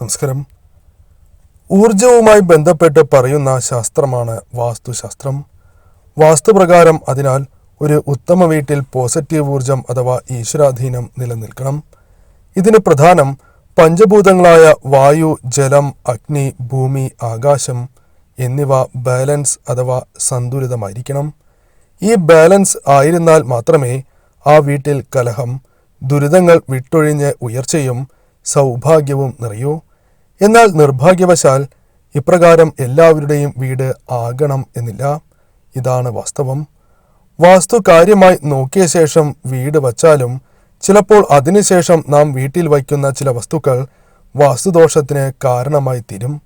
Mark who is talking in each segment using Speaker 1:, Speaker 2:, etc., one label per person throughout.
Speaker 1: നമസ്കാരം. ഊർജവുമായി ബന്ധപ്പെട്ട് പറയുന്ന ശാസ്ത്രമാണ് വാസ്തുശാസ്ത്രം. വാസ്തുപ്രകാരം അതിനാൽ ഒരു ഉത്തമ വീട്ടിൽ പോസിറ്റീവ് ഊർജം അഥവാ ഈശ്വരാധീനം നിലനിൽക്കണം. ഇതിന് പ്രധാനം പഞ്ചഭൂതങ്ങളായ വായു ജലം അഗ്നി ഭൂമി ആകാശം എന്നിവ ബാലൻസ് അഥവാ സന്തുലിതമായിരിക്കണം. ഈ ബാലൻസ് ആയിരുന്നാൽ മാത്രമേ ആ വീട്ടിൽ കലഹം ദുരിതങ്ങൾ വിട്ടൊഴിഞ്ഞ് ഉയർച്ചയും സൗഭാഗ്യവും നിറയൂ. എന്നാൽ നിർഭാഗ്യവശാൽ ഇപ്രകാരം എല്ലാവരുടെയും വീട് ആകണം എന്നില്ല. ഇതാണ് വാസ്തവം. വാസ്തു കാര്യമായി നോക്കിയ ശേഷം വീട് വച്ചാലും ചിലപ്പോൾ അതിനുശേഷം നാം വീട്ടിൽ വയ്ക്കുന്ന ചില വസ്തുക്കൾ വാസ്തുദോഷത്തിന് കാരണമായി തീരും.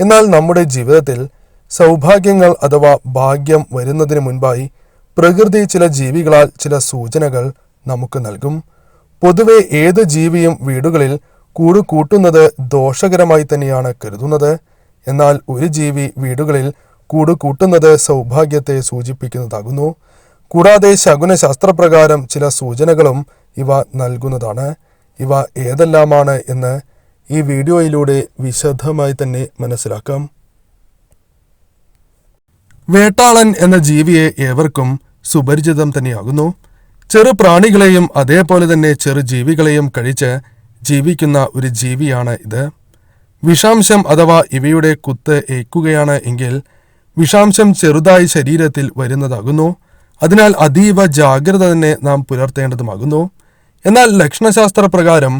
Speaker 1: എന്നാൽ നമ്മുടെ ജീവിതത്തിൽ സൗഭാഗ്യങ്ങൾ അഥവാ ഭാഗ്യം വരുന്നതിന് മുൻപായി പ്രകൃതി ചില ജീവികളാൽ ചില സൂചനകൾ നമുക്ക് നൽകും. പൊതുവെ ഏത് ജീവിയും വീടുകളിൽ കൂട് കൂട്ടുന്നത് ദോഷകരമായി തന്നെയാണ് കരുതുന്നത്. എന്നാൽ ഒരു ജീവി വീടുകളിൽ കൂട് കൂട്ടുന്നത് സൗഭാഗ്യത്തെ സൂചിപ്പിക്കുന്നതാകുന്നു. കൂടാതെ ശകുന ശാസ്ത്രപ്രകാരം ചില സൂചനകളും ഇവ നൽകുന്നതാണ്. ഇവ ഏതെല്ലാമാണ് എന്ന് ഈ വീഡിയോയിലൂടെ വിശദമായി തന്നെ മനസ്സിലാക്കാം. വേട്ടാളൻ എന്ന ജീവിയെ ഏവർക്കും സുപരിചിതം തന്നെയാകുന്നു. ചെറു പ്രാണികളെയും അതേപോലെ തന്നെ ചെറു ജീവികളെയും കഴിച്ച് ജീവിക്കുന്ന ഒരു ജീവിയാണ് ഇത്. വിഷാംശം അഥവാ ഇവയുടെ കുത്ത് ഏൽക്കുകയാണ് എങ്കിൽ വിഷാംശം ചെറുതായി ശരീരത്തിൽ വരുന്നതാകുന്നു. അതിനാൽ അതീവ ജാഗ്രത തന്നെ നാം പുലർത്തേണ്ടതുമാകുന്നു. എന്നാൽ ലക്ഷണശാസ്ത്ര പ്രകാരം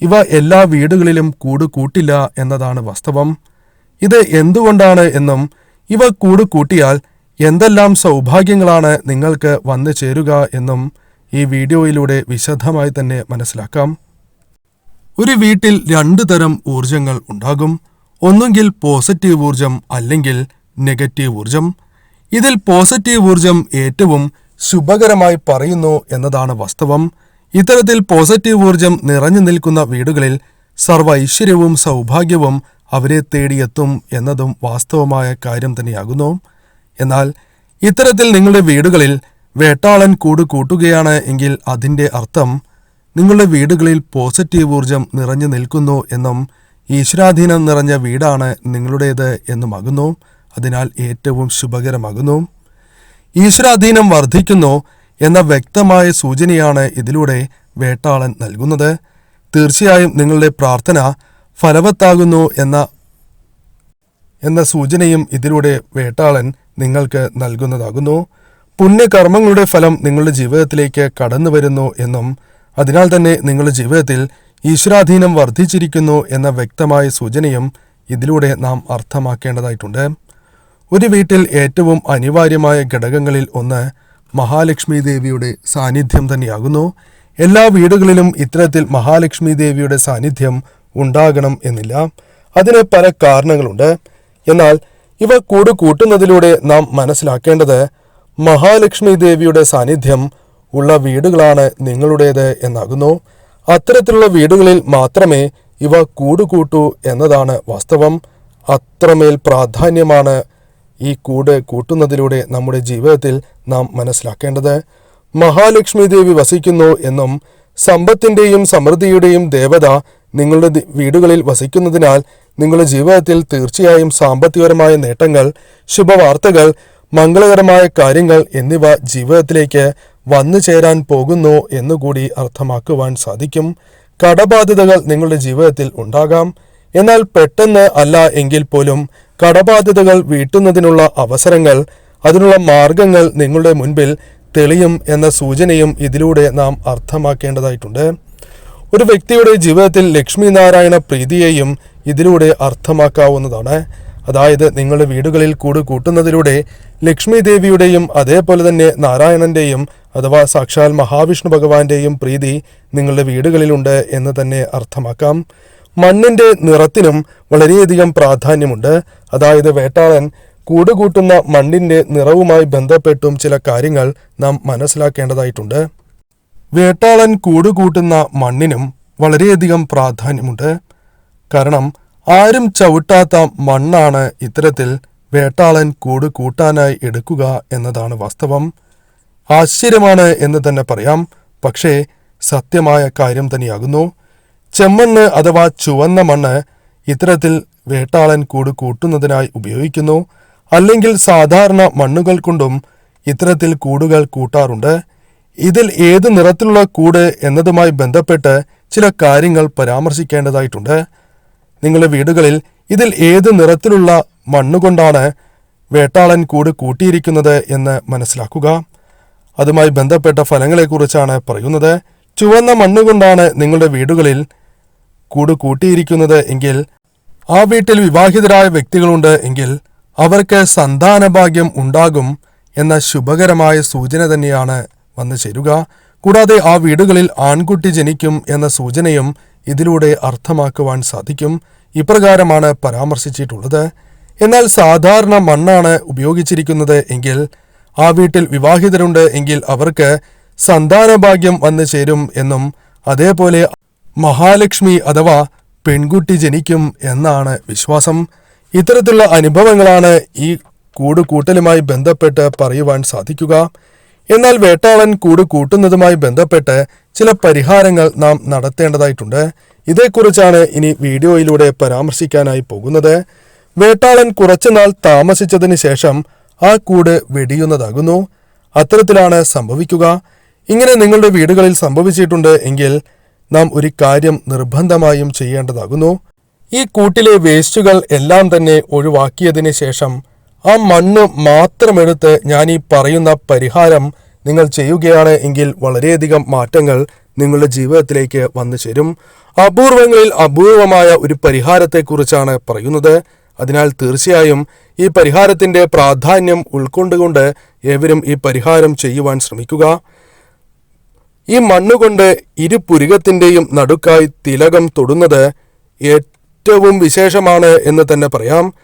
Speaker 1: ഇവ എല്ലാ വീടുകളിലും കൂട് കൂട്ടില്ല എന്നതാണ് വാസ്തവം. ഇത് എന്തുകൊണ്ടാണ് എന്നും ഇവ കൂട് കൂട്ടിയാൽ എന്തെല്ലാം സൗഭാഗ്യങ്ങളാണ് നിങ്ങൾക്ക് വന്നു ചേരുക എന്നും ഈ വീഡിയോയിലൂടെ വിശദമായി തന്നെ മനസ്സിലാക്കാം. ഒരു വീട്ടിൽ രണ്ട് തരം ഊർജങ്ങൾ ഉണ്ടാകും. ഒന്നുകിൽ പോസിറ്റീവ് ഊർജം അല്ലെങ്കിൽ നെഗറ്റീവ് ഊർജം ഇതിൽ പോസിറ്റീവ് ഊർജം ഏറ്റവും ശുഭകരമായി പറയുന്നു എന്നതാണ് വാസ്തവം. ഇത്തരത്തിൽ പോസിറ്റീവ് ഊർജം നിറഞ്ഞു നിൽക്കുന്ന വീടുകളിൽ സർവ ഐശ്വര്യവും സൗഭാഗ്യവും അവരെ തേടിയെത്തും എന്നതും വാസ്തവമായ കാര്യം തന്നെയാകുന്നു. എന്നാൽ ഇത്തരത്തിൽ നിങ്ങളുടെ വീടുകളിൽ വേട്ടാളൻ കൂട് കൂട്ടുകയാണ് എങ്കിൽ അതിന്റെ അർത്ഥം നിങ്ങളുടെ വീടുകളിൽ പോസിറ്റീവ് ഊർജം നിറഞ്ഞു നിൽക്കുന്നു എന്നും ഈശ്വരാധീനം നിറഞ്ഞ വീടാണ് നിങ്ങളുടേത് എന്നുമാകുന്നു. അതിനാൽ ഏറ്റവും ശുഭകരമാകുന്നു. ഈശ്വരാധീനം വർദ്ധിക്കുന്നു എന്ന വ്യക്തമായ സൂചനയാണ് ഇതിലൂടെ വേട്ടാളൻ നൽകുന്നത്. തീർച്ചയായും നിങ്ങളുടെ പ്രാർത്ഥന ഫലവത്താകുന്നു എന്ന എന്ന സൂചനയും ഇതിലൂടെ വേട്ടാളൻ നിങ്ങൾക്ക് നൽകുന്നതാകുന്നു. പുണ്യകർമ്മങ്ങളുടെ ഫലം നിങ്ങളുടെ ജീവിതത്തിലേക്ക് കടന്നു വരുന്നു എന്നും അതിനാൽ തന്നെ നിങ്ങളുടെ ജീവിതത്തിൽ ഈശ്വരാധീനം വർദ്ധിച്ചിരിക്കുന്നു എന്ന വ്യക്തമായ സൂചനയും ഇതിലൂടെ നാം അർത്ഥമാക്കേണ്ടതായിട്ടുണ്ട്. ഒരു വീട്ടിൽ ഏറ്റവും അനിവാര്യമായ ഘടകങ്ങളിൽ ഒന്ന് മഹാലക്ഷ്മി ദേവിയുടെ സാന്നിധ്യം തന്നെയാകുന്നു. എല്ലാ വീടുകളിലും ഇത്തരത്തിൽ മഹാലക്ഷ്മി ദേവിയുടെ സാന്നിധ്യം ഉണ്ടാകണം എന്നില്ല. അതിന് പല കാരണങ്ങളുണ്ട്. എന്നാൽ ഇവ കൂട് കൂട്ടുന്നതിലൂടെ നാം മനസ്സിലാക്കേണ്ടത് മഹാലക്ഷ്മി ദേവിയുടെ സാന്നിധ്യം ഉള്ള വീടുകളാണ് നിങ്ങളുടേത് എന്നാകുന്നു. അത്തരത്തിലുള്ള വീടുകളിൽ മാത്രമേ ഇവ കൂടുകൂട്ടൂ എന്നതാണ് വാസ്തവം. അത്രമേൽ പ്രാധാന്യമാണ് ഈ കൂട് കൂട്ടുന്നതിലൂടെ നമ്മുടെ ജീവിതത്തിൽ നാം മനസ്സിലാക്കേണ്ടത്. മഹാലക്ഷ്മി ദേവി വസിക്കുന്നു എന്നും സമ്പത്തിന്റെയും സമൃദ്ധിയുടെയും ദേവത നിങ്ങളുടെ വീടുകളിൽ വസിക്കുന്നതിനാൽ നിങ്ങളുടെ ജീവിതത്തിൽ തീർച്ചയായും സാമ്പത്തികപരമായ നേട്ടങ്ങൾ ശുഭവാർത്തകൾ മംഗളകരമായ കാര്യങ്ങൾ എന്നിവ ജീവിതത്തിലേക്ക് വന്നു ചേരാൻ പോകുന്നു എന്നുകൂടി അർത്ഥമാക്കുവാൻ സാധിക്കും. കടബാധ്യതകൾ നിങ്ങളുടെ ജീവിതത്തിൽ ഉണ്ടാകാം. എന്നാൽ പെട്ടെന്ന് അല്ല എങ്കിൽ പോലും കടബാധ്യതകൾ വീട്ടുന്നതിനുള്ള അവസരങ്ങൾ അതിനുള്ള മാർഗങ്ങൾ നിങ്ങളുടെ മുൻപിൽ തെളിയും എന്ന സൂചനയും ഇതിലൂടെ നാം അർത്ഥമാക്കേണ്ടതായിട്ടുണ്ട്. ഒരു വ്യക്തിയുടെ ജീവിതത്തിൽ ലക്ഷ്മി നാരായണ പ്രീതിയെയും ഇതിലൂടെ അർത്ഥമാക്കാവുന്നതാണ്. അതായത് നിങ്ങളുടെ വീടുകളിൽ കൂട് കൂട്ടുന്നതിലൂടെ ലക്ഷ്മി ദേവിയുടെയും അതേപോലെ തന്നെ നാരായണന്റെയും അഥവാ സാക്ഷാൽ മഹാവിഷ്ണു ഭഗവാന്റെയും പ്രീതി നിങ്ങളുടെ വീടുകളിലുണ്ട് എന്ന് തന്നെ അർത്ഥമാക്കാം. മണ്ണിന്റെ നിറത്തിനും വളരെയധികം പ്രാധാന്യമുണ്ട്. അതായത് വേട്ടാളൻ കൂടുകൂട്ടുന്ന മണ്ണിന്റെ നിറവുമായി ബന്ധപ്പെട്ടും ചില കാര്യങ്ങൾ നാം മനസ്സിലാക്കേണ്ടതായിട്ടുണ്ട്. വേട്ടാളൻ കൂടുകൂട്ടുന്ന മണ്ണിനും വളരെയധികം പ്രാധാന്യമുണ്ട്. കാരണം ആരും ചവിട്ടാത്ത മണ്ണാണ് ഇത്തരത്തിൽ വേട്ടാളൻ കൂടുകൂട്ടാനായി എടുക്കുക എന്നതാണ് വാസ്തവം. ആശ്ചര്യമാണ് എന്ന് തന്നെ പറയാം. പക്ഷേ സത്യമായ കാര്യം തന്നെയാകുന്നു. ചെമ്മണ്ണ് അഥവാ ചുവന്ന മണ്ണ് ഇത്തരത്തിൽ വേട്ടാളൻ കൂട് കൂട്ടുന്നതിനായി ഉപയോഗിക്കുന്നു. അല്ലെങ്കിൽ സാധാരണ മണ്ണുകൾ കൊണ്ടും ഇത്തരത്തിൽ കൂടുകൾ കൂട്ടാറുണ്ട്. ഇതിൽ ഏത് നിറത്തിലുള്ള കൂട് എന്നതുമായി ബന്ധപ്പെട്ട് ചില കാര്യങ്ങൾ പരാമർശിക്കേണ്ടതായിട്ടുണ്ട്. നിങ്ങളുടെ വീടുകളിൽ ഇതിൽ ഏത് നിറത്തിലുള്ള മണ്ണുകൊണ്ടാണ് വേട്ടാളൻ കൂട് കൂട്ടിയിരിക്കുന്നത് എന്ന് മനസ്സിലാക്കുക. അതുമായി ബന്ധപ്പെട്ട ഫലങ്ങളെക്കുറിച്ചാണ് പറയുന്നത്. ചുവന്ന മണ്ണുകൊണ്ടാണ് നിങ്ങളുടെ വീടുകളിൽ കൂട് കൂട്ടിയിരിക്കുന്നത് എങ്കിൽ ആ വീട്ടിൽ വിവാഹിതരായ വ്യക്തികളുണ്ട് എങ്കിൽ അവർക്ക് സന്താനഭാഗ്യം ഉണ്ടാകും എന്ന ശുഭകരമായ സൂചന തന്നെയാണ് വന്നു ചേരുക. കൂടാതെ ആ വീടുകളിൽ ആൺകുട്ടി ജനിക്കും എന്ന സൂചനയും ഇതിലൂടെ അർത്ഥമാക്കുവാൻ സാധിക്കും. ഇപ്രകാരമാണ് പരാമർശിച്ചിട്ടുള്ളത്. എന്നാൽ സാധാരണ മണ്ണാണ് ഉപയോഗിച്ചിരിക്കുന്നത് എങ്കിൽ ആ വീട്ടിൽ വിവാഹിതരുണ്ട് എങ്കിൽ അവർക്ക് സന്താനഭാഗ്യം വന്നു ചേരും എന്നും അതേപോലെ മഹാലക്ഷ്മി അഥവാ പെൺകുട്ടി ജനിക്കും എന്നാണ് വിശ്വാസം. ഇത്തരത്തിലുള്ള അനുഭവങ്ങളാണ് ഈ കൂട് കൂട്ടലുമായി ബന്ധപ്പെട്ട് പറയുവാൻ സാധിക്കുക. എന്നാൽ വേട്ടാളൻ കൂട് കൂട്ടുന്നതുമായി ബന്ധപ്പെട്ട് ചില പരിഹാരങ്ങൾ നാം നടത്തേണ്ടതായിട്ടുണ്ട്. ഇതേക്കുറിച്ചാണ് ഇനി വീഡിയോയിലൂടെ പരാമർശിക്കാനായി പോകുന്നത്. വേട്ടാളൻ കുറച്ചുനാൾ താമസിച്ചതിന് ശേഷം ആ കൂട് വെടിയുന്നതാകുന്നു. അത്തരത്തിലാണ് സംഭവിക്കുക. ഇങ്ങനെ നിങ്ങളുടെ വീടുകളിൽ സംഭവിച്ചിട്ടുണ്ട് എങ്കിൽ നാം ഒരു കാര്യം നിർബന്ധമായും ചെയ്യേണ്ടതാകുന്നു. ഈ കൂട്ടിലെ വേസ്റ്റുകൾ എല്ലാം തന്നെ ഒഴിവാക്കിയതിന് ശേഷം ആ മണ്ണ് മാത്രമെടുത്ത് ഞാൻ ഈ പറയുന്ന പരിഹാരം നിങ്ങൾ ചെയ്യുകയാണ് എങ്കിൽ വളരെയധികം മാറ്റങ്ങൾ നിങ്ങളുടെ ജീവിതത്തിലേക്ക് വന്നു ചേരും. അപൂർവങ്ങളിൽ അപൂർവമായ ഒരു പരിഹാരത്തെക്കുറിച്ചാണ് പറയുന്നത്. അതിനാൽ തീർച്ചയായും ഈ പരിഹാരത്തിന്റെ പ്രാധാന്യം ഉൾക്കൊണ്ടുകൊണ്ട് ഏവരും ഈ പരിഹാരം ചെയ്യുവാൻ ശ്രമിക്കുക. ഈ മണ്ണുകൊണ്ട് ഇരു പുരികത്തിന്റെയും നടുക്കായി തിലകം തൊടുന്നത് ഏറ്റവും വിശേഷമാണ് എന്ന് തന്നെ പറയാം.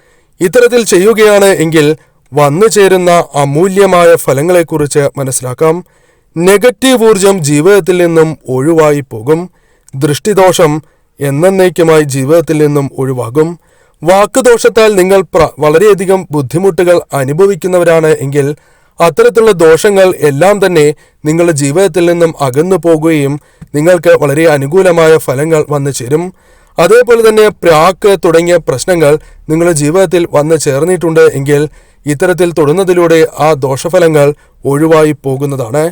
Speaker 1: ഇത്തരത്തിൽ ചെയ്യുകയാണ് എങ്കിൽ വന്നു ചേരുന്ന അമൂല്യമായ ഫലങ്ങളെക്കുറിച്ച് മനസ്സിലാക്കാം. നെഗറ്റീവ് ഊർജം ജീവിതത്തിൽ നിന്നും ഒഴിവായി പോകും. ദൃഷ്ടിദോഷം എന്നേക്കുമായി ജീവിതത്തിൽ നിന്നും ഒഴിവാകും. വാക്കുദോഷത്താൽ നിങ്ങൾ വളരെയധികം ബുദ്ധിമുട്ടുകൾ അനുഭവിക്കുന്നവരാണ് എങ്കിൽ അത്തരത്തിലുള്ള ദോഷങ്ങൾ എല്ലാം തന്നെ നിങ്ങളുടെ ജീവിതത്തിൽ നിന്നും അകന്നു പോകുകയും നിങ്ങൾക്ക് വളരെ അനുകൂലമായ ഫലങ്ങൾ വന്നു ചേരും. അതേപോലെ തന്നെ പ്രാക്ക് തുടങ്ങിയ പ്രശ്നങ്ങൾ നിങ്ങളുടെ ജീവിതത്തിൽ വന്നു ചേർന്നിട്ടുണ്ട് എങ്കിൽ ഇത്തരത്തിൽ തൊടുന്നതിലൂടെ ആ ദോഷഫലങ്ങൾ ഒഴിവായി പോകുന്നതാണ്.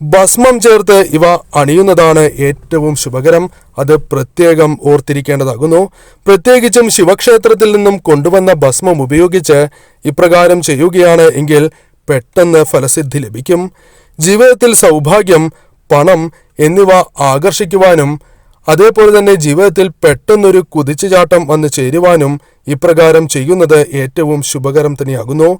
Speaker 1: ഭസ്മം ചേർത്ത് ഇവ അണിയുന്നതാണ് ഏറ്റവും ശുഭകരം. അത് പ്രത്യേകം ഓർത്തിരിക്കേണ്ടതാകുന്നു. പ്രത്യേകിച്ചും ശിവക്ഷേത്രത്തിൽ നിന്നും കൊണ്ടുവന്ന ഭസ്മം ഉപയോഗിച്ച് ഇപ്രകാരം ചെയ്യുകയാണ് എങ്കിൽ പെട്ടെന്ന് ഫലസിദ്ധി ലഭിക്കും. ജീവിതത്തിൽ സൗഭാഗ്യം പണം എന്നിവ ആകർഷിക്കുവാനും അതേപോലെ തന്നെ ജീവിതത്തിൽ പെട്ടെന്നൊരു കുതിച്ചുചാട്ടം വന്ന് ചേരുവാനും ഇപ്രകാരം ചെയ്യുന്നത് ഏറ്റവും ശുഭകരം തന്നെയാകുന്നു.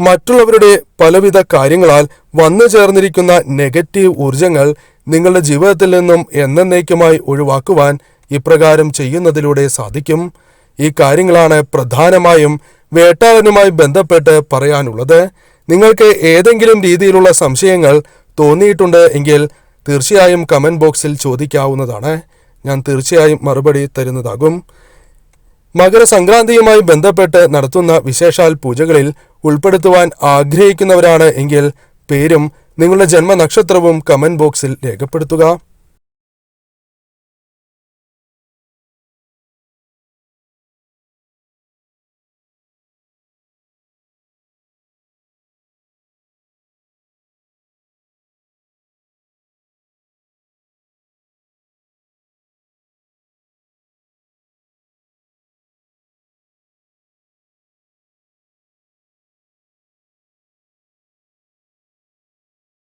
Speaker 1: മറ്റുള്ളവരുടെ പലവിധ കാര്യങ്ങളാൽ വന്നു ചേർന്നിരിക്കുന്ന നെഗറ്റീവ് ഊർജങ്ങൾ നിങ്ങളുടെ ജീവിതത്തിൽ നിന്നും എന്നേക്കുമായി ഒഴിവാക്കുവാൻ ഇപ്രകാരം ചെയ്യുന്നതിലൂടെ സാധിക്കും. ഈ കാര്യങ്ങളാണ് പ്രധാനമായും വേട്ടാളനുമായി ബന്ധപ്പെട്ട് പറയാനുള്ളത്. നിങ്ങൾക്ക് ഏതെങ്കിലും രീതിയിലുള്ള സംശയങ്ങൾ തോന്നിയിട്ടുണ്ട് എങ്കിൽ തീർച്ചയായും കമന്റ് ബോക്സിൽ ചോദിക്കാവുന്നതാണ്. ഞാൻ തീർച്ചയായും മറുപടി തരുന്നതാകും. മകരസംക്രാന്തിയുമായി ബന്ധപ്പെട്ട് നടത്തുന്ന വിശേഷാൽ പൂജകളിൽ ഉൾപ്പെടുത്തുവാൻ ആഗ്രഹിക്കുന്നവരാണ് എങ്കിൽ പേരും നിങ്ങളുടെ ജന്മനക്ഷത്രവും കമന്റ് ബോക്സിൽ രേഖപ്പെടുത്തുക.